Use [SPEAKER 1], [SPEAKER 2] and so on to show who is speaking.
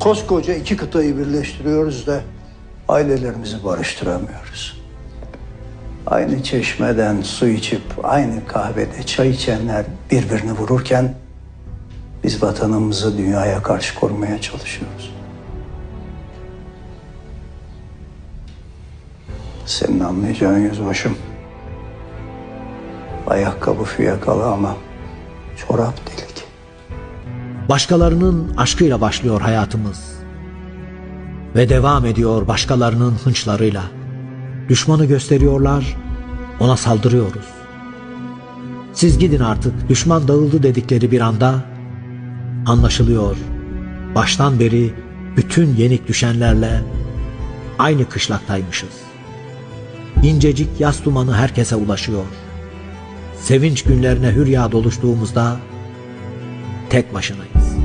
[SPEAKER 1] Koskoca iki kıtayı birleştiriyoruz da ailelerimizi barıştıramıyoruz. Aynı çeşmeden su içip aynı kahvede çay içenler birbirini vururken biz vatanımızı dünyaya karşı korumaya çalışıyoruz. Senin anlayacağın yüzbaşım. Ayakkabı fiyakalı ama çorap delik.
[SPEAKER 2] Başkalarının aşkıyla başlıyor hayatımız. Ve devam ediyor başkalarının hınçlarıyla. Düşmanı gösteriyorlar, ona saldırıyoruz. Siz gidin artık, düşman dağıldı dedikleri bir anda anlaşılıyor. Baştan beri bütün yenik düşenlerle aynı kışlaktaymışız. İncecik yaz dumanı herkese ulaşıyor. Sevinç günlerine hürya doluştuğumuzda tek başınayız.